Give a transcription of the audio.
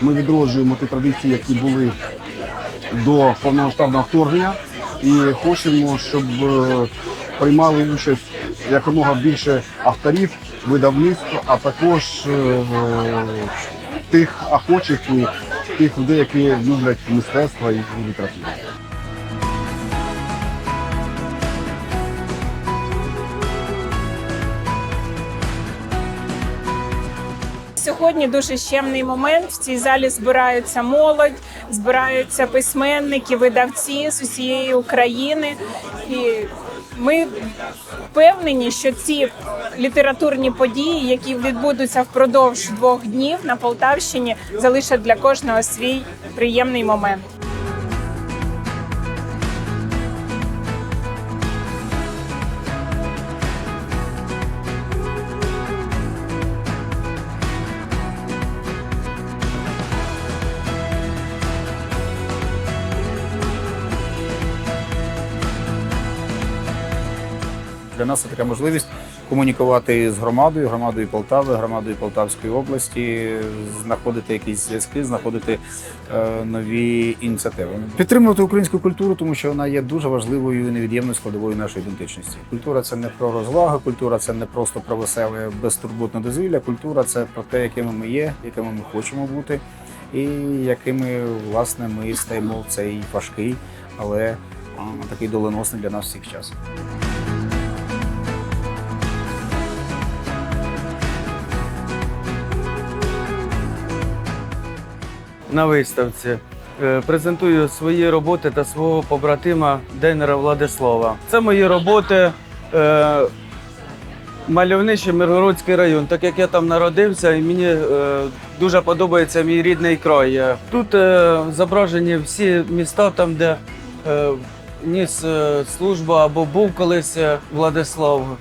Ми відроджуємо ті традиції, які були до повномасштабного вторгнення, і хочемо, щоб е, приймали участь якомога більше авторів, видавництв, а також е, тих охочих і тих людей, які люблять мистецтво і літературу. Сьогодні дуже щемний момент. В цій залі збираються молодь, збираються письменники, видавці з усієї України. І ми впевнені, що ці літературні події, які відбудуться впродовж двох днів на Полтавщині, залишать для кожного свій приємний момент. Для нас це така можливість комунікувати з громадою, громадою Полтави, громадою Полтавської області, знаходити якісь зв'язки, знаходити е, нові ініціативи. Підтримувати українську культуру, тому що вона є дуже важливою і невід'ємною складовою нашої ідентичності. Культура це не про розвагу, культура це не просто про веселе безтурботне дозвілля. Культура це про те, якими ми є, якими ми хочемо бути, і якими власне ми стаємо в цей важкий, але такий доленосний для нас всіх час. На виставці. Е, Презентую свої роботи та свого побратима Дейнера Владислава. Це мої роботи. Е, Мальовничий Миргородський район, так як я там народився, і мені е, дуже подобається мій рідний край. Е, Тут е, зображені всі міста, там, де е, ніс службу або був колись Владислав.